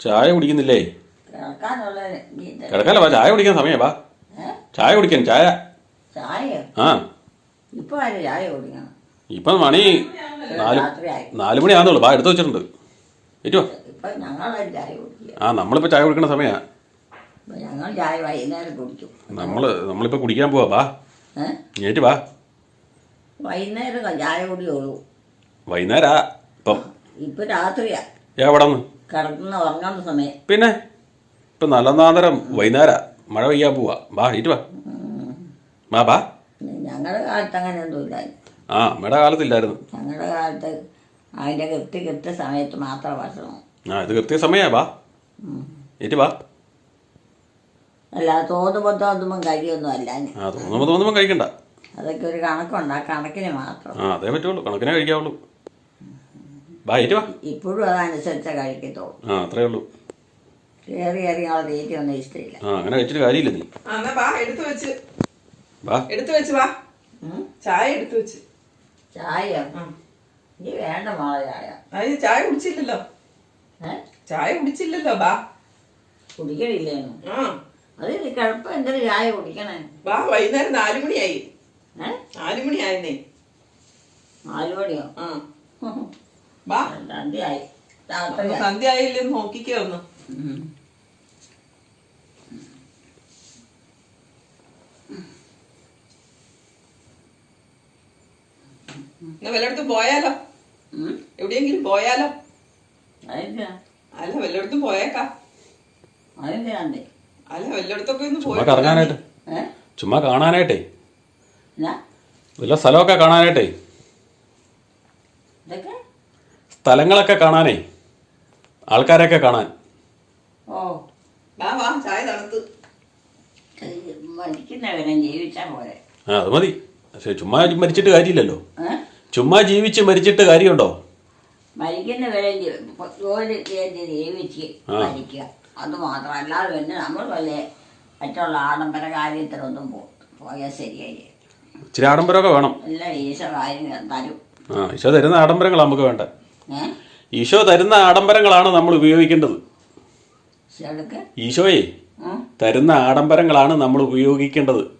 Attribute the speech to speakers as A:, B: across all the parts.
A: ചായ കുടിക്കുന്നില്ലേ? കിടക്കാല്ല വാ ചായ കുടിക്കാൻ സമയം വാ. ചായ കുടിക്കാൻ ചായ. ആ.
B: ഇപ്പൊ
A: മണി നാല് നാല് മണി വാ എടുത്തു വെച്ചിട്ടുണ്ട്. ഏറ്റുവാ ആ നമ്മളിപ്പോൾ ചായ കുടിക്കുന്ന സമയാ.
B: നമ്മൾ ഞങ്ങൾ ചായ വൈകുന്നേരം കുടിക്കും
A: നമ്മൾ നമ്മളിപ്പോൾ കുടിക്കാൻ പോവാ വാ. ഏറ്റു വാ.
B: വൈകുന്നേരം ചായ കുടിയുള്ളൂ
A: വൈകുന്നേരാ ഇപ്പം.
B: ഇപ്പൊ രാത്രിയാ.
A: എവിടെ നിന്ന്
B: കിടക്കുന്ന ഉറങ്ങുന്ന സമയം.
A: പിന്നെ? ഇപ്പം നല്ലനാന്തരം വൈകുന്നേരാ. മഴ പെയ്യാൻ പോവാ. ബാ ഇരുവ വാ. ബാ വാ.
B: ഞങ്ങളുടെ കാലത്ത് അങ്ങനെ ഒന്നുമില്ല
A: ആ അമ്മയുടെ കാലത്തില്ലായിരുന്നു.
B: ഞങ്ങളുടെ കാലത്ത് അതിന്റെ കൃത്യ കൃത്യ സമയത്ത് മാത്രം ഭക്ഷണം.
A: ആ ഇത് കൃത്യ സമയാ. ബാ ഏറ്റ് വാ.
B: അല്ല തോന്നുമ്പോൾ തോന്നുമ്പോ കഴിയൊന്നും അല്ല
A: ആ തോന്നുമ്പോൾ തോന്നുമ്പോൾ കഴിക്കണ്ട.
B: അതൊക്കെ ഒരു കണക്കുണ്ട്. ആ കണക്കിന് മാത്രം.
A: ആ അതേ പറ്റുള്ളൂ. കണക്കിനെ കഴിക്കാവുള്ളൂ.
B: ഇപ്പോഴും അതനുസരിച്ച് കഴിക്കത്തുള്ളൂ.
A: ആ അത്രേ ഉള്ളൂ.
B: കയറി കയറി ആളെ തീറ്റ ഒന്നും ഇഷ്ടമില്ല.
A: ആ അങ്ങനെ കഴിച്ചിട്ട് കാര്യമില്ല നീ.
C: ആ, എന്നാ വാ എടുത്തു വെച്ച്.
A: വാ.
C: എടുത്തു വെച്ച് വാ.
B: ഉം?
C: ചായ എടുത്തു വെച്ച്.
B: ചായ
C: ആ.
B: ഇനി വേണ്ട മോളെ ചായ.
C: അതിന് ചായ കുടിച്ചില്ലല്ലോ.
B: ഏ?
C: ചായ കുടിച്ചില്ലല്ലോ ബാ
B: കുടിക്കണില്ലേന്നു
C: ആ.
B: അത് കിഴപ്പം എന്തൊരു ചായ കുടിക്കണേ?
C: വാ വൈകുന്നേരം നാലു മണിയായി.
B: ഏ?
C: നാലു മണിയായിരുന്നേ
B: നാല് മണിയോ?
C: ആ. വാ.
B: രണ്ടായി രാത്രി
C: സന്ധ്യ ആയില്ലേ നോക്കിക്കേ ഒന്ന്
B: ഉം.
C: എന്നാ വല്ലയിടത്തും പോയാലോ? എവിടെയെങ്കിലും പോയാലോ? അല്ല വല്ലയിടത്തും പോയേക്കാ. അല്ല വല്ലയിടത്തൊക്കെ ഒന്ന്
B: ഏ?
A: ചുമ്മാ കാണാനായിട്ടേ. വല്ല സ്ഥലമൊക്കെ കാണാനായിട്ടേ.
B: ഇതൊക്കെ?
A: സ്ഥലങ്ങളൊക്കെ കാണാനേ ആൾക്കാരൊക്കെ കാണാൻ.
B: ഓ
C: വാ വാ ചായ തണുത്ത്.
B: മരിക്കുന്നവരെ ജീവിച്ചാൽ പോരെ.
A: ആ അത് മതി. പക്ഷെ ചുമ്മാ മരിച്ചിട്ട് കാര്യമില്ലല്ലോ.
B: ഏ?
A: ചുമ്മാ ജീവിച്ച് മരിച്ചിട്ട് കാര്യമുണ്ടോ?
B: മരിക്കുന്നവരെ ജി- ജോലി ചെയ്ത് ജീവിച്ച്
A: ആ.
B: മരിക്കുക. അത് മാത്രം അല്ലാതെ പിന്നെ നമ്മൾ വല്ല മറ്റുള്ള ആഡംബര കാര്യത്തിലൊന്നും പോ പോയാൽ ശരിയായി.
A: ഇച്ചിരി ആഡംബരമൊക്കെ വേണം.
B: എല്ലാം ഈശോ കാര്യം തരും.
A: ആ ഈശോ തരുന്ന ആഡംബരങ്ങളാണ് നമുക്ക് വേണ്ട ഈശോ തരുന്ന ആഡംബരങ്ങളാണ് നമ്മൾ ഉപയോഗിക്കേണ്ടത്. ഈശോയെ തരുന്ന ആഡംബരങ്ങളാണ് നമ്മൾ ഉപയോഗിക്കേണ്ടത്.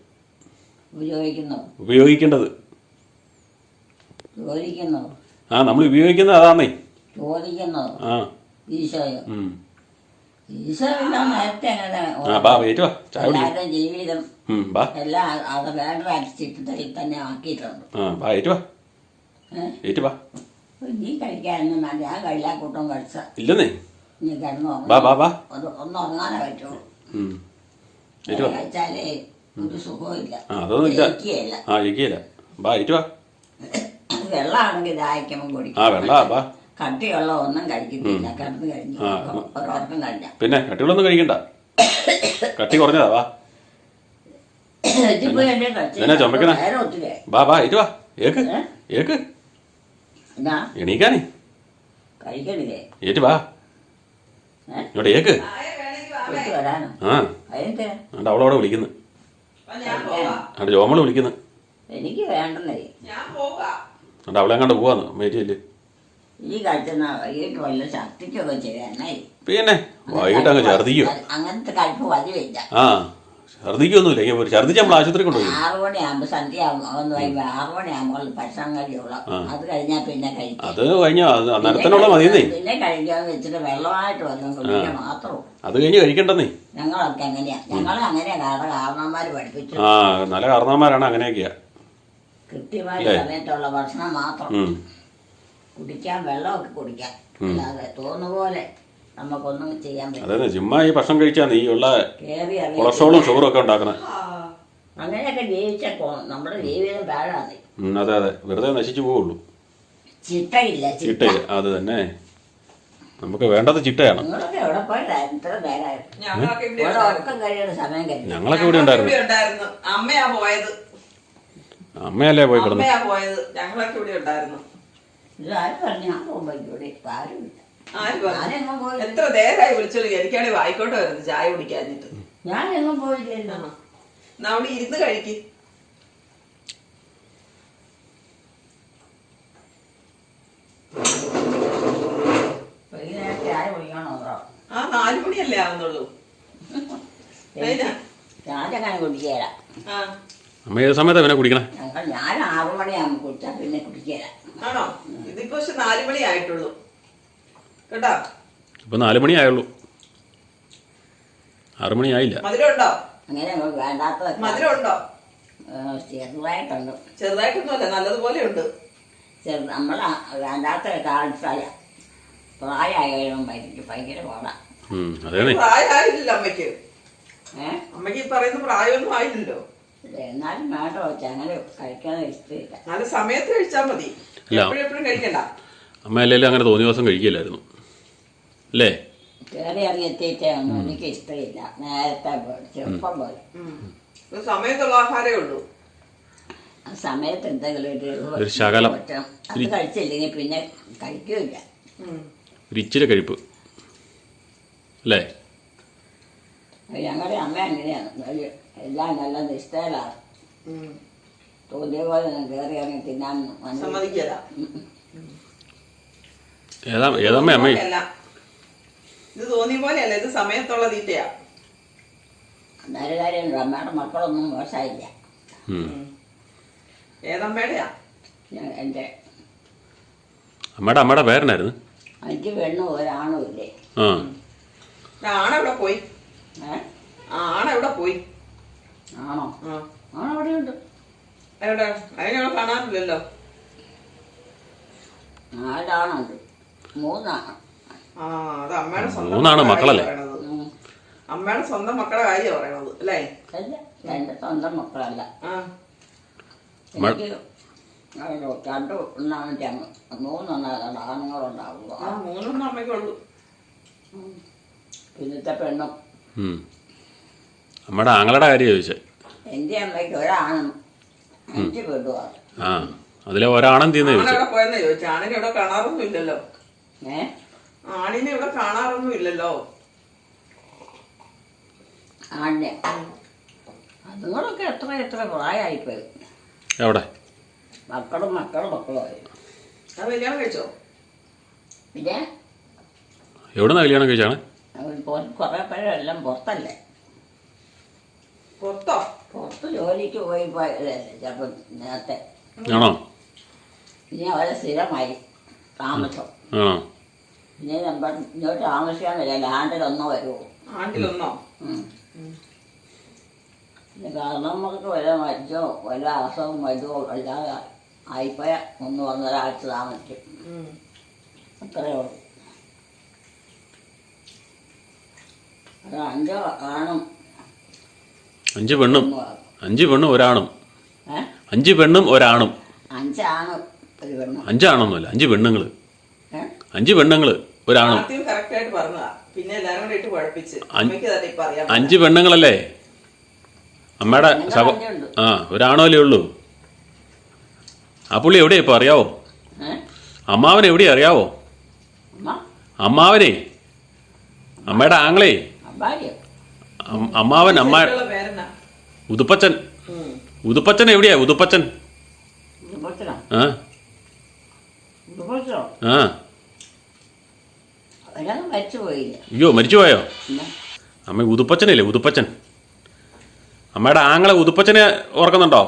A: ഉപയോഗിക്കേണ്ടത്. ആ നമ്മൾ ഉപയോഗിക്കുന്നത് അതാന്നേ. ആ.
B: ഈശോയോ. ജീവിതം
A: ബാ.
B: എല്ലാം അത് വേണ്ട ചിട്ടത്തിൽ തന്നെ ആക്കിയിട്ടുണ്ട്.
A: ആ ബാ ഏറ്റു വാ
B: ഏഹ്
A: ഏറ്റു വാ
B: നീ കഴിക്കാനൊന്നും വേണ്ട. ഞാൻ കഴിയാ കൂട്ടം കഴിച്ച.
A: ഇല്ലെന്നേ.
B: നീ കിടന്നു
A: ബാ ബാ ബാ
B: അത് ഒന്ന് ഉറങ്ങാനേ പറ്റുള്ളൂ.
A: വാ
B: കഴിച്ചാലേ ഒരു സുഖമില്ല
A: ആ
B: ഇരിക്കുകയില്ല.
A: ആ ഇരിക്കില്ല ബാ ഏറ്റു വാ
B: വെള്ളമാണെങ്കിൽ ദാഹിക്കുമ്പോൾ കുടിക്കും.
A: ആ വെള്ളാ ബാ
B: കട്ടിയുള്ള ഒന്നും കഴിക്കത്തില്ല. കിടന്ന് കഴിഞ്ഞു
A: ആ.
B: ഒരോർക്കം കഴിഞ്ഞ.
A: പിന്നെ കട്ടികളൊന്നും കഴിക്കണ്ട. കട്ടി കുറഞ്ഞതാ വാ. ചുമക്കണേ? വാ ഏക്ക്
B: ഏ?
A: ഏക്ക്.
B: എന്നാ
A: എണീക്കാനേ.
B: കഴിക്കണില്ലേ
A: ഏറ്റു വാ. ഇവിടെ ഏക്ക്. ആ. അതുകൊണ്ട് അവളവിടെ വിളിക്കുന്നു. അതുകൊണ്ട് ജോമൾ വിളിക്കുന്നു.
B: എനിക്ക്
A: അവളെ അങ്ങോട്ട് പോവാന്ന്. മേറ്റിയല്ലേ
B: ഈ കഴിച്ചുന്ന വൈകിട്ട് വല്ല ഛർദിക്കൊക്കെ ചെയ്യാനായി
A: പിന്നെ വൈകിട്ട് അങ്ങ് ഛർദിക്കും.
B: അങ്ങനത്തെ കഴിപ്പ് പതിവില്ല
A: ആ. ഛർദിക്കൊന്നുമില്ല. ഇങ്ങനെ ഒരു ഛർദിച്ച് നമ്മൾ ആശുപത്രി കൊണ്ടുപോയി.
B: ആറു മണിയാകുമ്പോ സന്ധ്യ ആകുമ്പോൾ കഴിയുമ്പോൾ ആറു മണിയാകുമ്പോൾ ഭക്ഷണം കഴിയുള്ളൂ അത് കഴിഞ്ഞാൽ പിന്നെ കഴിക്കും
A: അത് കഴിഞ്ഞ? അത് അന്നേരത്തിനുള്ള മതിയെന്നേ.
B: പിന്നെ കഴിക്കാന്ന് വെച്ചിട്ട് വെള്ളമായിട്ട് വന്നു. കുടിക്കാൻ മാത്രം
A: അത് കഴിഞ്ഞ് കഴിക്കണ്ടെന്നേ.
B: ഞങ്ങളൊക്കെ അങ്ങനെയാ. ഞങ്ങൾ അങ്ങനെയാ കാരണം കാരണന്മാര് പഠിപ്പിച്ചു
A: ആ നല്ല കാരണവന്മാരാണ് അങ്ങനെയൊക്കെയാ.
B: കൃത്യമായ സമയത്തുള്ള ഭക്ഷണം മാത്രം. കുടിക്കാൻ വെള്ളമൊക്കെ കുടിക്കാം. അല്ലാതെ തോന്നുന്ന പോലെ നമുക്കൊന്നും ചെയ്യാൻ പറ്റില്ല.
A: അതെ ചുമ്മാ ഈ ഭക്ഷണം കഴിച്ചാൽ ഈ ഉള്ള
B: കേറി ഇറങ്ങി
A: കൊളസ്ട്രോളും ഷുഗറും ഒക്കെ ഉണ്ടാക്കുന്നത്
B: അങ്ങനെയൊക്കെ ജീവിച്ച നമ്മുടെ ജീവിതം പാഴാണ്
A: അതെ അതെ. വെറുതെ നശിച്ചു പോവുള്ളൂ.
B: ചിട്ടയില്ല ചിട്ട.
A: ചിട്ടയില്ല അത് തന്നെ. നമുക്ക് വേണ്ടത് ചിട്ടയാണ്.
B: നിങ്ങളൊക്കെ എവിടെ പോയിട്ടായിരുന്നു ഇത്ര നേരമായിരുന്നു
C: ഞങ്ങളൊക്കെ ഇവിടെ.
B: ഉറക്കം കഴിയുന്ന സമയം കഴിഞ്ഞു.
A: ഞങ്ങളൊക്കെ ഇവിടെ ഉണ്ടായിരുന്നു.
C: ഇവിടെ ഉണ്ടായിരുന്നു. അമ്മയാ പോയത്.
A: അമ്മയല്ലേ പോയി കിടന്നു
C: അമ്മയാ പോയത്. ഞങ്ങളൊക്കെ ഇവിടെ ഉണ്ടായിരുന്നു.
B: ഇത് ആരും പറഞ്ഞു? ഞാൻ പോകുമ്പോൾ ഇവിടെ. ഇപ്പം ആരുമില്ല
C: ആര് പറഞ്ഞു
B: ഞാനെങ്ങും പോയില്ല.
C: എത്ര നേരമായി വിളിച്ചോളൂ. എനിക്കാണെങ്കിൽ വായിക്കോട്ട് വരുന്നത് ചായ കുടിക്കാഞ്ഞിട്ട്.
B: ഞാനെങ്ങും പോയില്ലല്ലോ
C: എന്നാ അവിടെ ഇരുന്ന് കഴിക്ക്.
B: വൈകുന്നേരം ചായ കുടിക്കണോ
C: ആ നാല് മണിയല്ലേ ആവുന്നുള്ളൂ. അതിനാ?
B: ഞാനങ്ങനെ.
C: ആ.
A: അമ്മ ഏത് സമയത്താണ് പിന്നെ കുടിക്കണേ?
B: ഞങ്ങൾ ഞാൻ ആറു മണിയാകുമ്പോൾ കുടിച്ചാൽ പിന്നെ കുടിക്കുകയില്ല
C: ആണോ? ഇതിപ്പോ പക്ഷെ നാലു മണി ആയിട്ടുള്ളൂ. കേട്ടോ
A: നാലു നാല് മണി ആയുള്ളൂ ആറ് മണി ആയില്ല
C: മധുരം
B: അങ്ങനെ നമ്മൾ വേണ്ടാത്തതൊക്കെ.
C: മധുരം ഉണ്ടോ
B: ചെറുതായിട്ടുണ്ട്.
C: ചെറുതായിട്ടൊന്നുമല്ല നല്ലതുപോലെ ഉണ്ട്
B: ചെറു നമ്മൾ വേണ്ടാത്ത കാണിച്ചാൽ ഭയങ്കര ഭയങ്കര
C: അമ്മയ്ക്ക്.
B: ഏഹ്
C: അമ്മയ്ക്ക് ഈ പറയുന്ന പ്രായമൊന്നും ആയില്ലല്ലോ.
B: എന്നാലും വേണ്ട വെച്ചാൽ അങ്ങനെ കഴിക്കാൻ ഇഷ്ടമില്ല.
C: നല്ല സമയത്ത് കഴിച്ചാൽ മതി. എപ്പോഴും എപ്പോഴും കഴിക്കണ്ട.
A: അമ്മ അല്ലെങ്കിലും അങ്ങനെ തോന്നിയ ദിവസം കഴിക്കില്ലായിരുന്നു. അല്ലേ
B: കയറി ഇറങ്ങി എത്തിയിട്ടേ ഒന്നും എനിക്ക് ഇഷ്ടമില്ല. നേരത്തെ ചെറുപ്പം പോലെ.
C: ഒരു സമയത്തുള്ള ആഹാരമേ ഉള്ളൂ.
B: ആ സമയത്ത് എന്തെങ്കിലും ഒരു
A: ഒരു ശകലം.
B: അത് കഴിച്ചില്ലെങ്കിൽ പിന്നെ കഴിക്കില്ല.
A: ഒരു ഇച്ചിരി കഴിപ്പ്. അല്ലേ
B: ഞങ്ങളുടെ അമ്മ അങ്ങനെയാണ് ഒരു എല്ലാം നല്ല നിഷ്ഠയിലാണ്. തോന്നിയ പോലെ കയറി ഇറങ്ങി തിന്നാൻ വന്നു.
C: സമ്മതിക്കല.
A: ഏതാ ഏതമ്മ അമ്മ?
C: അല്ല ഇത് തോന്നിയ പോലെയല്ല ഇത് സമയത്തുള്ള തീറ്റയാ.
B: അന്നേരം കാര്യമുണ്ട് അമ്മയുടെ മക്കളൊന്നും മോശമായില്ല.
C: ഏതമ്മയുടെയാ?
B: ഞാൻ എന്റെ
A: അമ്മയുടെ അമ്മയുടെ പേരനായിരുന്നു
B: അഞ്ച് പെണ്ണും ഒരാണും ഇല്ലേ.
A: ആ.
C: ആണെവിടെ പോയി?
B: ഏ?
C: ആണെവിടെ പോയി?
B: ആണോ?
C: ആ.
B: ആണോ അവിടെയുണ്ട്
C: എവിടെ? അതിനവിടെ കാണാനില്ലല്ലോ
B: നാലാണുണ്ട്. മൂന്നാണ്.
A: മൂന്നാണ് മക്കളല്ലേ?
C: അമ്മയുടെ സ്വന്തം മക്കളെ കാര്യം പറയണത് അല്ലേ?
B: അല്ല എന്റെ സ്വന്തം മക്കളല്ല. എനിക്ക് രണ്ട് ഒന്നാമത്തെ ആണുങ്ങളുണ്ടാവുള്ളൂ
C: ആ മൂന്നൊന്നും അമ്മയ്ക്കുള്ളൂ
B: പിന്നത്തെ പെണ്ണും.
A: നമ്മുടെ അമ്മയുടെ ആങ്ങളുടെ കാര്യം ചോദിച്ചേ.
B: എന്റെ അമ്മയ്ക്ക് ഒരാണും അഞ്ച് പെണ്ണുമാണ്.
A: ആ അതിലെ ഒരാണെന്ത് ചെയ്യുന്ന ചോദിച്ചേ
C: ആണെവിടെ ചോദിച്ചു. ആണിനെ ഇവിടെ കാണാറൊന്നും ഇല്ലല്ലോ.
B: ഏ?
C: ആണിനെ ഇവിടെ കാണാറൊന്നും ഇല്ലല്ലോ.
B: ആണിനെ. അതുങ്ങളൊക്കെ എത്ര എത്ര പ്രായമായിപ്പോയി.
A: എവിടെ?
B: മക്കളും മക്കളും മക്കളും ആയി
C: അത് കല്യാണം കഴിച്ചോ?
B: പിന്നെ?
A: എവിടെ നിന്ന് കല്യാണം കഴിച്ചാണ്
B: കുറേ പേരെല്ലാം പുറത്തല്ലേ.
C: പുറത്തോ?
B: പുറത്ത് ജോലിക്ക് പോയി പോയതല്ലേ ചിലപ്പോൾ നേരത്തെ.
A: ആണോ?
B: ഇനി അവരെ സ്ഥിരമായി താമസം.
A: ആണോ?
B: ഇനി നമ്മൾ ഇങ്ങോട്ട് താമസിക്കാൻ വരില്ല ലാൻഡിലൊന്നോ വരുമോ
C: ആണ്ടിലൊന്നോ?
B: ഉം. പിന്നെ കാരണവർക്ക് വല്ല മരിച്ചോ വല്ല അസുഖം മരുന്നോ അല്ലാതെ ആയിപ്പോയ ഒന്ന് ഒന്നൊരാഴ്ച താമസിക്കും.
C: ഉം.
B: അത്രയേ ഉള്ളൂ. അത് അഞ്ചോ ആണും.
A: അഞ്ച് പെണ്ണും. അഞ്ച് പെണ്ണും ഒരാണും. അഞ്ച് പെണ്ണും ഒരാണും.
B: അഞ്ചാണ് ഒരു പെണ്ണും.
A: അഞ്ചാണൊന്നുമല്ല അഞ്ച് പെണ്ണുങ്ങൾ അഞ്ച് പെണ്ണുങ്ങൾ ഒരാണും.
C: ആദ്യം പറഞ്ഞതാ. പിന്നെ എല്ലാരും കൂടെ ഇട്ട് കുഴപ്പിച്ച് അമ്മയ്ക്ക് തന്നെ ഇപ്പൊ അറിയാം
A: അഞ്ച് പെണ്ണുങ്ങളല്ലേ? അമ്മയുടെ സഹോ ആ ഒരാണോലേ ഉള്ളൂ? ആ പുള്ളി എവിടെയാ ഇപ്പൊ അറിയാവോ?
B: അമ്മാവനെ
A: അമ്മാവൻ എവിടെയാ അറിയാവോ?
B: അമ്മ?
A: അമ്മാവനെ? അമ്മയുടെ ആങ്ങളെ? അം- അമ്മാവൻ അമ്മ
C: ഉദുപ്പച്ചൻ പേരെന്നാ?
A: ഉതുപ്പച്ചൻ.
C: ഉം.
A: ഉതുപ്പച്ചൻ എവിടെയാ? ഉതുപ്പച്ചൻ.
B: ഉടുപ്പത്തിനോ
A: ആ. ആ.
B: അവരൊന്നും മരിച്ചു പോയില്ല
A: അയ്യോ മരിച്ചുപോയോ? അമ്മ ഉതുപ്പച്ചനല്ലേ ഉതുപ്പച്ചൻ. അമ്മയുടെ ആങ്ങളെ ഉതുപ്പച്ചനെ ഓർക്കുന്നുണ്ടോ?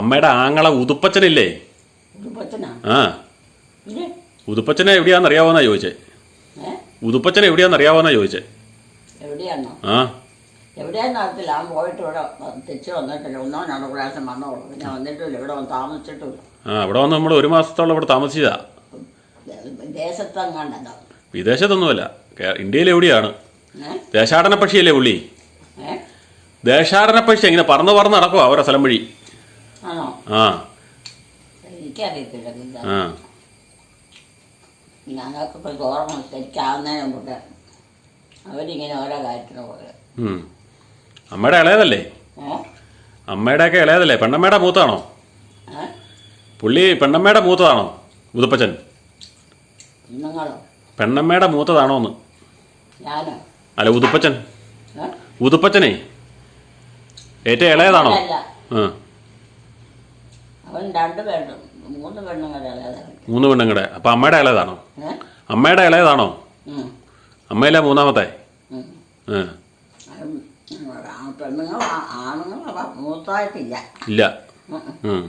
A: അമ്മയുടെ ആങ്ങളെ ഉതുപ്പച്ചനില്ലേ? ആ. ഉതുപ്പച്ചനെ എവിടെയാന്ന് അറിയാവോന്നാ ചോദിച്ചേ? ഉതുപ്പച്ചൻ എവിടെയാന്ന് അറിയാവോന്നാ ചോദിച്ചേ?
B: എവിടെയാണോ
A: ആ.
B: എവിടെയാന്ന് അറിയത്തില്ല. ആ പോയിട്ട് ഇവിടെ തിരിച്ച് വന്നിട്ടില്ല. ഒന്നോ രണ്ടോ പ്രാവശ്യം വന്നോളൂ. പിന്നെ വന്നിട്ടില്ല ഇവിടെ വന്ന് താമസിച്ചിട്ടില്ല
A: ആ ഇവിടെ വന്ന് നമ്മൾ ഒരു മാസത്തോളം ഇവിടെ താമസിച്ചതാ. വിദേശത്തൊന്നുമല്ല. ഇന്ത്യയിൽ എവിടെയാണ്? ദേശാടന പക്ഷിയല്ലേ പുള്ളി? ദേശാടന പക്ഷി ഇങ്ങനെ പറന്ന് പറന്ന് നടക്കുക അവരെ സ്ഥലം വഴി. ആ.
B: എനിക്കറിയത്തില്ല ശരിക്കാവുന്നതിന് മുമ്പ് അവരിങ്ങനെ ഓരോ കാര്യത്തിന്.
A: അമ്മയുടെ ഇളയതല്ലേ?
B: അമ്മയുടെ
A: ഒക്കെ ഇളയതല്ലേ? പെണ്ണമ്മയുടെ മൂത്താണോ? പുള്ളി പെണ്ണമ്മയുടെ മൂത്തതാണോ? ഉതുപ്പച്ചൻ
B: നിങ്ങളോ
A: പെണ്ണമ്മയുടെ മൂത്തതാണോ എന്ന്
B: ഞാനോ?
A: അല്ല ഉതുപ്പച്ചൻ.
B: ഏ?
A: ഉതുപ്പച്ചനെ? ഏറ്റവും ഇളയതാണോ?
B: അല്ല
A: ആ.
B: അവൻ രണ്ട് പെണ്ണും മൂന്ന് പെണ്ണുങ്ങളെ അപ്പൊ
A: മൂന്ന് പെണ്ണുങ്ങളുടെ. അപ്പം അമ്മയുടെ ഇളയതാണോ? അമ്മയുടെ ഇളയതാണോ? അമ്മയിലെ മൂന്നാമത്തെ? ആ
B: ആ പെണ്ണുങ്ങൾ ആണുങ്ങൾ മൂത്തായിട്ടില്ല
A: ഇല്ല.
B: ഉം.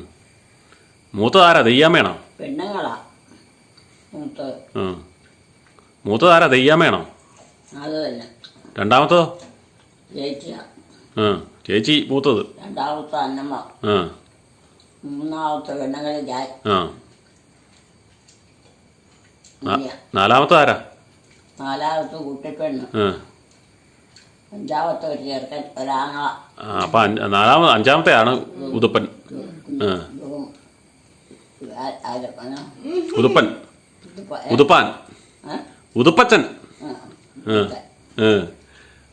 A: മൂത്തതാരാ? തെയ്യാമ്മയാണോ
B: പെണ്ണുങ്ങളാ. മൂത്തത്
A: ആ മൂത്തതാരാ ദയ്യാമ്മയാണോ
B: അത് തന്നെ
A: രണ്ടാമത്തതോ
B: ചേച്ചിയാ
A: ആ ചേച്ചി മൂത്തത്
B: രണ്ടാമത്തെ അന്നമ്മ
A: ആ
B: മൂന്നാമത്തെ പെണ്ണുങ്ങളിൽ ഞാൻ
A: ആ ന- നാലാമത്തെ ആരാ
B: നാലാമത്തെ കുട്ടിപ്പെണ്ണ്
A: ആ
B: അഞ്ചാമത്തെ ഒരു ചെറുക്കൻ ഒരാങ്ങള
A: ആ, അപ്പം അഞ്ച് നാലാമത് അഞ്ചാമത്തെ ആണ് ഉതുപ്പൻ ആ
B: ആ-
A: ഉതുപ്പൻ? ഉതുപ്പാൻ? ഉതുപ്പച്ചൻ.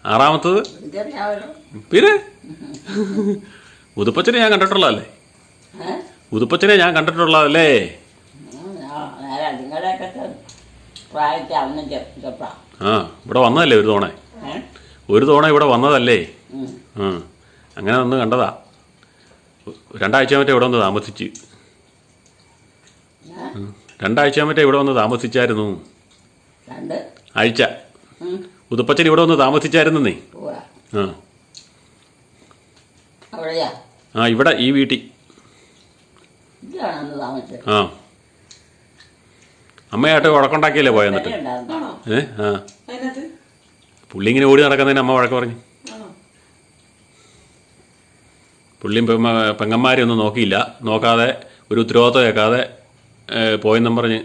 A: ആറാമത്തത്? പിന്നെ? ഉതുപ്പച്ചനെ ഞാൻ കണ്ടിട്ടുള്ളതല്ലേ? ഉതുപ്പച്ചനെ ഞാൻ കണ്ടിട്ടുള്ളതല്ലേ?
B: ആ,
A: ഇവിടെ വന്നതല്ലേ ഒരു തവണ ഒരു തവണ ഇവിടെ വന്നതല്ലേ? ആ അങ്ങനെ വന്ന് കണ്ടതാ. രണ്ടാഴ്ച മറ്റേ ഇവിടെ വന്ന് താമസിച്ച്. രണ്ടാഴ്ച മറ്റേ ഇവിടെ വന്ന് താമസിച്ചായിരുന്നു.
B: രണ്ട്.
A: ആഴ്ച.
B: ഉദപ്പച്ചൻ
A: ഉതുപ്പച്ചൻ ഇവിടെ വന്ന് താമസിച്ചായിരുന്നേ
B: നീ.
A: ആ.
B: അവിടെയാ?
A: ആ ഇവിടെ ഈ വീട്ടിൽ. ആ. അമ്മയായിട്ട് വഴക്കുണ്ടാക്കിയല്ലേ പോയ എന്നിട്ട്? ഏ ആ. പുള്ളി ഇങ്ങനെ ഓടി നടക്കുന്നതിന് അമ്മ വഴക്ക് പറഞ്ഞു. പുള്ളിയും പെങ്ങന്മാരെയൊന്നും പെങ്ങന്മാരെ ഒന്നും നോക്കിയില്ല. നോക്കാതെ ഒരു ഉത്തരവാദിത്വം കേൾക്കാതെ പോയെന്നും പറഞ്ഞ്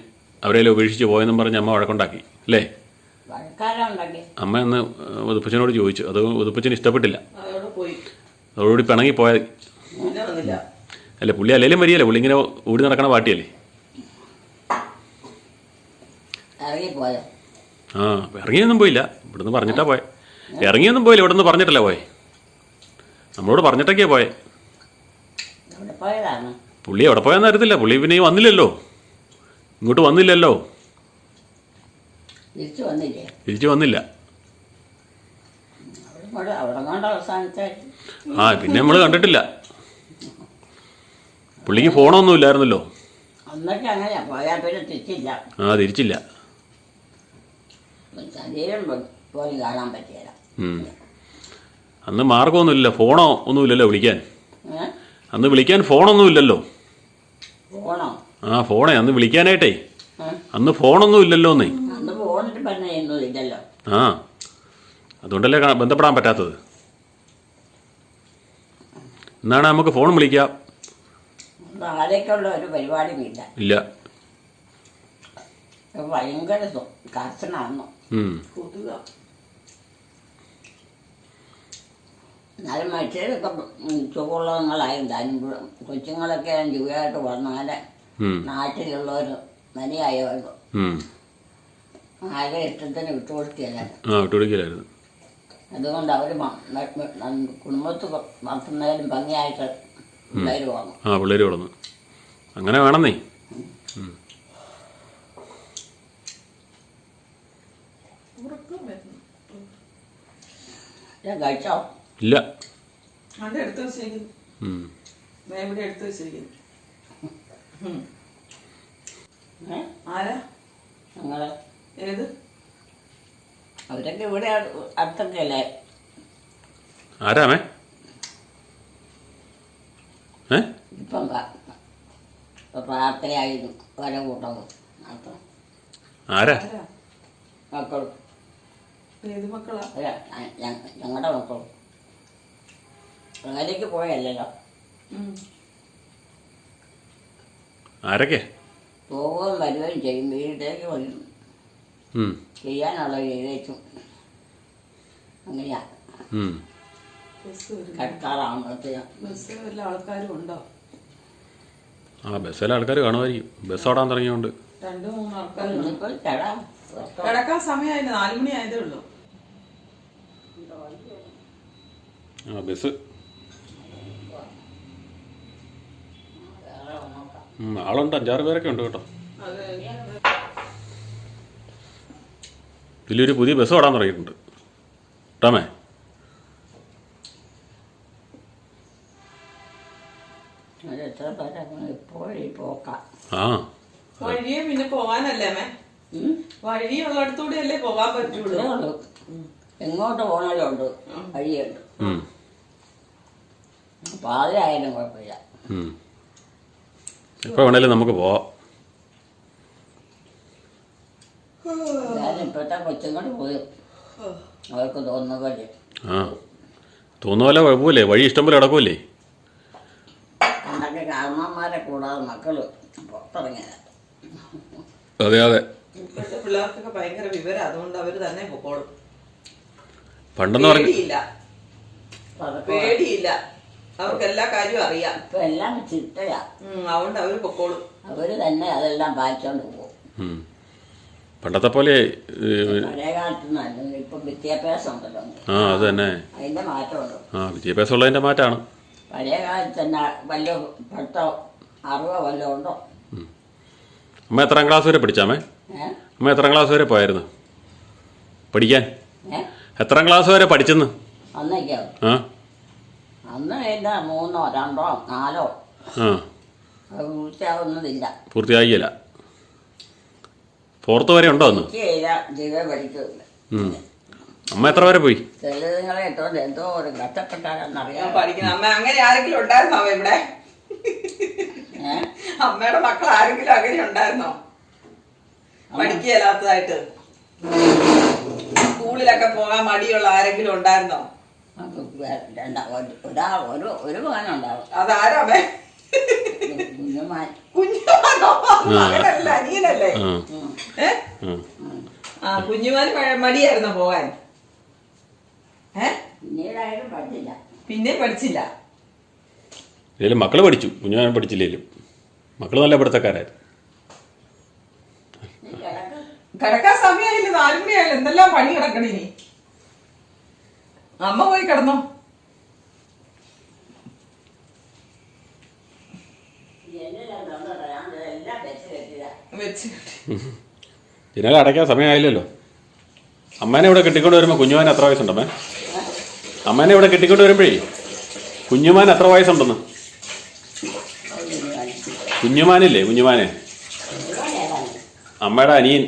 A: അവരെല്ലാം ഉപേക്ഷിച്ച് പോയെന്നും പറഞ്ഞ് അമ്മ വഴക്കുണ്ടാക്കി അല്ലേ? അമ്മ അന്ന് ഉതുപ്പച്ചനോട് ചോദിച്ചു. അത് ഉതുപ്പച്ചന് ഇഷ്ടപ്പെട്ടില്ല.
C: അതോടെ പോയി.
A: അതോടുകൂടി പിണങ്ങി പോയത്
C: വന്നില്ല.
A: അല്ല പുള്ളി അല്ലേലും വരികയല്ലേ? പുള്ളി ഇങ്ങനെ ഓടി നടക്കണ പാട്ടിയല്ലേ? ആ ഇറങ്ങിയൊന്നും പോയില്ല. ഇവിടുന്ന് പറഞ്ഞിട്ടാ പോയെ. ഇറങ്ങിയൊന്നും പോയില്ല. ഇവിടുന്ന് പറഞ്ഞിട്ടല്ല പോയെ? നമ്മളോട് പറഞ്ഞിട്ടൊക്കെയാ പോയെ. പുള്ളി എവിടെ പോയെന്ന് അറിയത്തില്ല. പുള്ളി പിന്നെ വന്നില്ലല്ലോ. ഇങ്ങോട്ട് വന്നില്ലല്ലോ.
B: തിരിച്ചു വന്നില്ലേ?
A: തിരിച്ചു ആ പിന്നെ നമ്മൾ കണ്ടിട്ടില്ല. പുള്ളിക്ക് ഫോണൊന്നും ഇല്ലായിരുന്നല്ലോ. ആ തിരിച്ചില്ല. അന്ന് മാർഗമൊന്നുമില്ല ഫോണോ ഒന്നുമില്ലല്ലോ വിളിക്കാൻ. അന്ന് വിളിക്കാൻ ഫോണൊന്നും ഇല്ലല്ലോ
B: പോണോ
A: ആ ഫോണേ അന്ന് വിളിക്കാനായിട്ടേ. അന്ന് ഫോണൊന്നും ഇല്ലല്ലോ എന്നേ
B: അന്ന് ഫോണിൽ ഇല്ലല്ലോ.
A: ആ അതുകൊണ്ടല്ലേ ബന്ധപ്പെടാൻ പറ്റാത്തത്. എന്നാണ് നമുക്ക് ഫോൺ വിളിക്കാം.
B: ഒരു പരിപാടിയും ഇല്ല.
A: ഇല്ല.
B: ഭയങ്കര.
C: കൊതുക
B: എന്നാലും മറ്റേതൊക്കെ സുഖമുള്ളവങ്ങളായി കൊച്ചുങ്ങളൊക്കെ ജോലിയായിട്ട് വന്നാൽ ഇഷ്ടത്തിന്
A: ആ വിട്ടുപിടിക്കലായിരുന്നു
B: അതുകൊണ്ട് അവർ കുടുംബത്ത് വളർത്തുന്നതിലും ഭംഗിയായിട്ട് പിള്ളേർ
A: ആ പിള്ളേർ വളർന്നു. അങ്ങനെ വേണമെന്നേ.
B: കഴിച്ചോ?
A: ഇല്ല.
C: എടുത്ത് വെച്ചിരിക്കുന്നു എടുത്ത് വെച്ചിരിക്കുന്നു ആരാ?
B: ഞങ്ങൾ
C: ഏത്?
B: അവരൊക്കെ ഇവിടെ അടു- അടുത്തൊക്കെ അല്ലേ?
A: ആരാമേ?
B: ഇപ്പം പ്രാർത്ഥനയായിരുന്നു. വര കൂട്ടത് അപ്പം
A: ആരാ?
B: മക്കളും.
C: ഏത് മക്കളാ?
B: അല്ല ഞങ്ങളുടെ മക്കളും. അങ്ങനെയൊക്കെ പോയല്ലോ.
A: ആരൊക്കെ?
B: പോവുകയും വരികയും ചെയ്യും. വീട്ടിലേക്ക് വരും. ചെയ്യാനുള്ള ഏകദേശം അങ്ങനെയാ.
C: ബസ് ആൾക്കാരും ഉണ്ടോ?
A: ആ ബസ്സിലെ ആൾക്കാർ കാണുമായിരിക്കും. ബസ് ഓടാൻ തുടങ്ങിയോണ്ട്.
C: രണ്ട് മൂന്ന് ആൾക്കാരുണ്ട്
B: ഇന്നിപ്പോൾ കിട
C: കിടക്കാൻ സമയമായില്ല? നാലു മണി ആയതേ ഉള്ളൂ.
A: ആ ബസ് ആളുണ്ട് അഞ്ചാറ് പേരൊക്കെ ഉണ്ട് കേട്ടോ.
C: വലിയൊരു
A: ഇതിലൊരു പുതിയ ബസ് ഓടാൻ തുടങ്ങിയിട്ടുണ്ട്.
B: ഈ
A: ആ.
C: വഴിയെ പിന്നെ പോവാനല്ലേ മേ? വഴിയുള്ളിടത്തൂടെ അല്ലേ പോകാൻ പറ്റുള്ളൂ.
B: എങ്ങോട്ട് പോകണമല്ലുണ്ട് വഴിയുണ്ട്.
A: അപ്പൊ
B: പാതിരായാലും കുഴപ്പമില്ല.
A: എപ്പോൾ വേണേലും നമുക്ക് പോവാം.
B: ഇപ്പോഴത്തെ കൊച്ചുങ്ങൾ പോയി. അവർക്ക് തോന്നുന്ന പോലെ.
A: ആ തോന്നുന്ന പോലെ കുഴപ്പമില്ലേ? വഴി ഇഷ്ടം പോലെ കിടക്കൂലേ
B: പണ്ടൊക്കെ കാരണന്മാരെ കൂടാതെ മക്കൾ പുറത്തിറങ്ങിയത്.
A: അതെ അതെ.
C: ഇപ്പോഴത്തെ പിള്ളേർക്കൊക്കെ ഭയങ്കര വിവരം. അതുകൊണ്ട് അവർ തന്നെ പൊക്കോളും.
A: പണ്ടെന്ന് പറഞ്ഞില്ല
C: പേടിയില്ല. അവർക്ക് എല്ലാ കാര്യവും അറിയാം.
B: ഇപ്പൊ എല്ലാം ചിട്ടയാ.
C: ഉം, അതുകൊണ്ട് അവർ പൊക്കോളും.
B: അവർ തന്നെ അതെല്ലാം പാലിച്ചോണ്ട് പോകും.
A: ഉം. പണ്ടത്തെ പോലെ ഏ,
B: പഴയ കാലത്ത് ഇപ്പൊ വിദ്യാഭ്യാസം ഉണ്ടല്ലോ
A: ആ അത് തന്നെ.
B: അതിന്റെ മാറ്റമുണ്ട്.
A: ആ വിദ്യാഭ്യാസം ഉള്ളതിന്റെ മാറ്റാണ്.
B: പഴയ കാലത്ത് തന്നെ വല്ല പഠിത്തോ അറിവോ വല്ലതും ഉണ്ടോ?
A: അമ്മ എത്രാം ക്ലാസ് വരെ പഠിച്ചാമേ
B: ഏ?
A: അമ്മ എത്രാം ക്ലാസ് വരെ പോയായിരുന്നു? പഠിക്കാൻ?
B: ഏ?
A: എത്രാം ക്ലാസ് വരെ പഠിച്ചെന്ന്?
B: അന്നൊക്കെയോ
A: ആ?
B: അന്ന് മൂന്നോ രണ്ടോ നാലോ?
A: ആ.
B: അത് പൂർത്തിയാവുന്നതില്ല.
A: പൂർത്തിയായില്ല. ഫോർത്ത് വരെ ഉണ്ടോ അന്ന്?
B: ജീവ പഠിക്കില്ല
A: ഉം. അമ്മ എത്ര വരെ പോയി?
B: ചെറുതുങ്ങളെ ഇട്ടുകൊണ്ട് എന്തോ ഒരു കഷ്ടപ്പെട്ടാലെന്നറിയാം
C: പഠിക്കണം അമ്മ അങ്ങനെ ആരെങ്കിലും ഉണ്ടായിരുന്നോ ഇവിടെ? അമ്മയുടെ മക്കൾ ആരെങ്കിലും അങ്ങനെ ഉണ്ടായിരുന്നോ? മടിക്കില്ലാത്തതായിട്ട് സ്കൂളിലൊക്കെ പോകാൻ മടിയുള്ള ആരെങ്കിലും ഉണ്ടായിരുന്നോ?
B: രണ്ടാ ഒരു- ഒരാ ഒരു ഒരു മകനുണ്ടാവും
C: അതാരാ അമ്മേ
B: കുഞ്ഞുമാൻ
C: കുഞ്ഞുമാനോ മകനല്ല അനിയനല്ലേ
A: ആ
C: കുഞ്ഞുമാന് മടിയായിരുന്നോ പോകാൻ? ഏ?
B: പിന്നീടായാലും പഠിച്ചില്ല.
C: പിന്നെ പഠിച്ചില്ല
A: ഇതിലും മക്കൾ പഠിച്ചു. കുഞ്ഞുമാൻ പഠിച്ചില്ലേലും. മക്കൾ നല്ല പഠിത്തക്കാരായിരുന്നു
B: കിടക്ക്
C: കിടക്കാൻ സമയമായില്ല നാലുമണിയായില്ല. എന്തെല്ലാം പണി കിടക്കണ അമ്മ പോയി കിടന്നോ.
A: ഇതിനെ അടയ്ക്കാൻ സമയമായില്ലല്ലോ. അമ്മേനെ ഇവിടെ കെട്ടിക്കൊണ്ട് വരുമ്പോൾ കുഞ്ഞുമാൻ എത്ര വയസ്സുണ്ടമ്മേ? അമ്മേനെ ഇവിടെ കെട്ടിക്കൊണ്ട് വരുമ്പോഴേ കുഞ്ഞുമാൻ എത്ര വയസ്സുണ്ടെന്ന്. കുഞ്ഞുമാനില്ലേ കുഞ്ഞുമാനെ? അമ്മയുടെ അനിയൻ.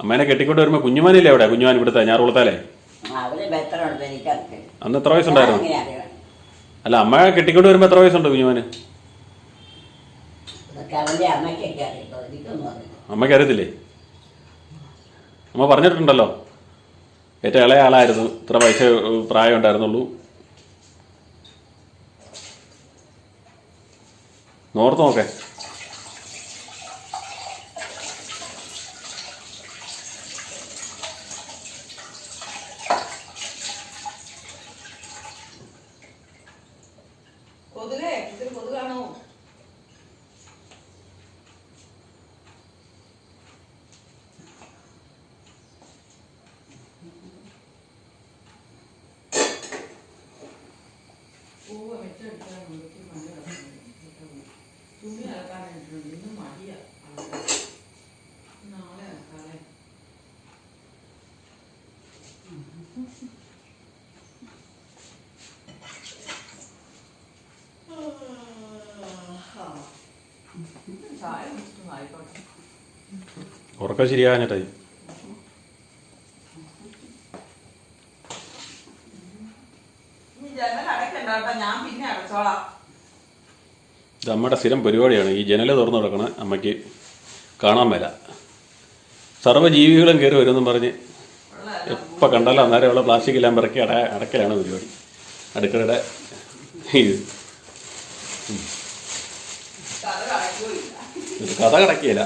A: അമ്മേനെ കെട്ടിക്കൊണ്ട് വരുമ്പോൾ കുഞ്ഞുമാനില്ലേ അവിടെ? കുഞ്ഞുമാൻ ഇവിടുത്തെ ഞാറുകുളത്താലേ അന്ന് എത്ര വയസ്സുണ്ടായിരുന്നു? അല്ല അമ്മ കെട്ടിക്കൊണ്ട് വരുമ്പോ എത്ര വയസ്സുണ്ട് കുഞ്ഞുമാന്? അമ്മയ്ക്ക് അറിയത്തില്ലേ? അമ്മ പറഞ്ഞിട്ടുണ്ടല്ലോ ഏറ്റവും ഇളയ ആളായിരുന്നു ഇത്ര വയസ്സ് പ്രായം ഉണ്ടായിരുന്നുള്ളൂ. നോർത്ത് നോക്കേ. ഉറക്കം ശരിയാകാഞ്ഞിട്ടായി ഇത്. അമ്മയുടെ സ്ഥിരം പരിപാടിയാണ്. ഈ ജനൽ തുറന്നു കിടക്കണ അമ്മയ്ക്ക് കാണാൻ മേല. സർവജീവികളും കയറി വരുമെന്നും പറഞ്ഞ് എപ്പോൾ കണ്ടാലും അന്നേരം ഉള്ള പ്ലാസ്റ്റിക് എല്ലാം പിറക്കി അട അടക്കലാണ് പരിപാടി. അടുക്കളയുടെ ഇത്.
C: കഥ
A: കടക്കിയല്ല.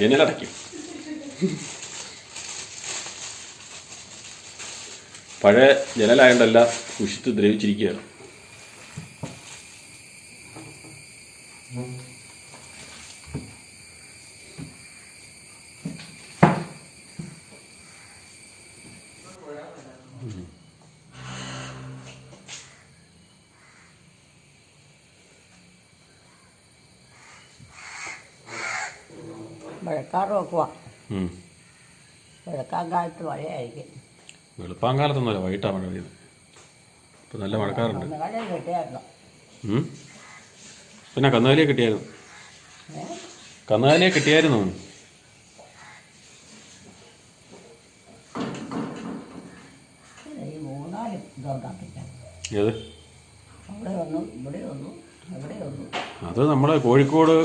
A: ജനലടയ്ക്കും പഴയ ജനലായണ്ടല്ല ഉഷിത്ത് ദ്രവിച്ചിരിക്കുകയാണ്
B: വെളുപ്പാങ്കാലത്ത് മഴയായിരിക്കും.
A: വെളുപ്പാങ്കാലത്തൊന്നുമല്ല വൈകിട്ടാ മഴ പെയ്യുന്നത്. ഇപ്പം നല്ല മഴക്കാറുണ്ട്.
B: കിട്ടിയായിരുന്നു.
A: പിന്നെ കന്നുകാലിയെ കിട്ടിയായിരുന്നു. കന്നുകാലിയെ കിട്ടിയായിരുന്നു.
B: അവിടെ ഇവിടെ
A: അത് നമ്മുടെ കോഴിക്കോട്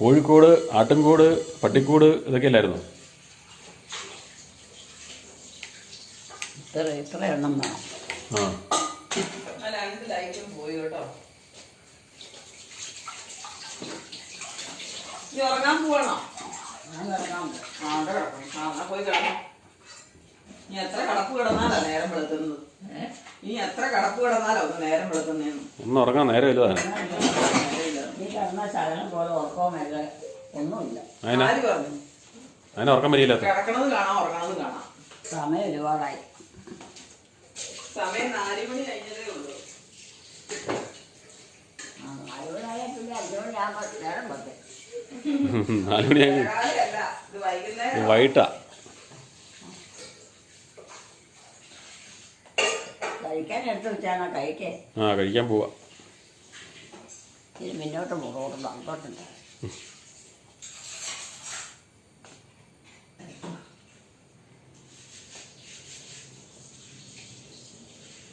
A: കോഴിക്കോട് ആട്ടിൻകൂട് പട്ടിക്കോട് ഇതൊക്കെ അല്ലായിരുന്നു?
B: ഇത്ര ഇത്ര എണ്ണം വേണം.
A: ആ.
C: പോയി കേട്ടോ ഉറങ്ങാൻ പോവാണോ?
B: ഞാൻ കിടക്കാൻ പോകും.
C: ആ അവിടെ കിടക്കണം ആ എന്നാ പോയി കിടക്കണം നീ എത്ര കടപ്പ് കിടന്നാലാ നേരം വെളുക്കുന്നത്?
B: ഏ?
C: നീ എത്ര കടപ്പ് കിടന്നാലാ ഒന്ന് നേരം വെളുത്തുന്നേന്ന്
A: ഒന്ന് ഉറങ്ങാൻ നേരമില്ല
B: ഈ കിടന്ന ശകലം പോലെ ഉറക്കവും വല്ല ഒന്നുമില്ല.
A: അതിനാ
C: ആര് പറഞ്ഞു?
A: അതിന് ഉറക്കം വരില്ല
C: കിടക്കണത് കാണാം ഉറങ്ങണത് കാണാം.
B: സമയം ഒരുപാടായി.
C: സമയം നാല് മണി കഴിഞ്ഞതേ ഉള്ളൂ.
A: വൈകിട്ടാ. ആ കഴിക്കാൻ പോവാ.
B: മുന്നോട്ട് മുന്നോട്ട് അങ്ങോട്ടുണ്ട് ഓ വിറകല്ല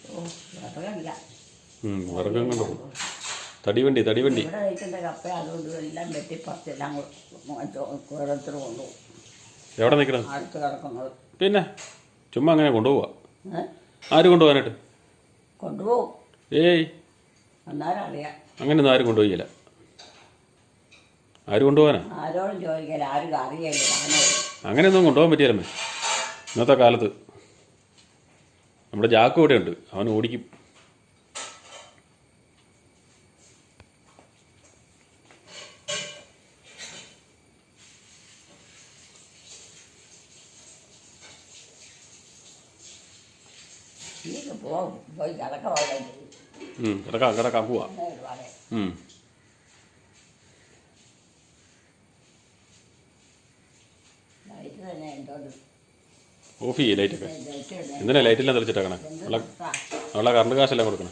A: ഉം, വിറകും കൊണ്ട് തടിവണ്ടി തടിവണ്ടി.
B: ഇവിടെ കപ്പ അതുകൊണ്ട് എല്ലാം ഓരോരുത്തർ കൊണ്ടുപോകും.
A: എവിടെ നിൽക്കണം
B: അടുത്ത് കിടക്കുന്നത്
A: പിന്നെ ചുമ്മാ അങ്ങനെ കൊണ്ടുപോവാ. ആര് കൊണ്ടുപോകാനായിട്ട്?
B: കൊണ്ടുപോകും.
A: ഏയ്.
B: എന്നാലും അറിയാം.
A: അങ്ങനെയൊന്നും ആരും കൊണ്ടുപോയില്ല. ആര് കൊണ്ടുപോകാനാ?
B: ആരോടും ആരും അറിയില്ല.
A: അങ്ങനെയൊന്നും കൊണ്ടുപോകാൻ പറ്റിയല്ലേ ഇന്നത്തെ കാലത്ത്. നമ്മുടെ ജാക്കും ഇവിടെ ഉണ്ട് അവൻ ഓടിക്കും.
B: പോയി
A: കിടക്കാം കിടക്കാം പോവാ. ഓഫ് ചെയ്യേ ലൈറ്റൊക്കെ എന്തിനാ ലൈറ്റെല്ലാം തെളിച്ചിട്ടേക്കണേ ഉള്ള അവളെ കറണ്ട് കാശെല്ലാം കൊടുക്കണേ.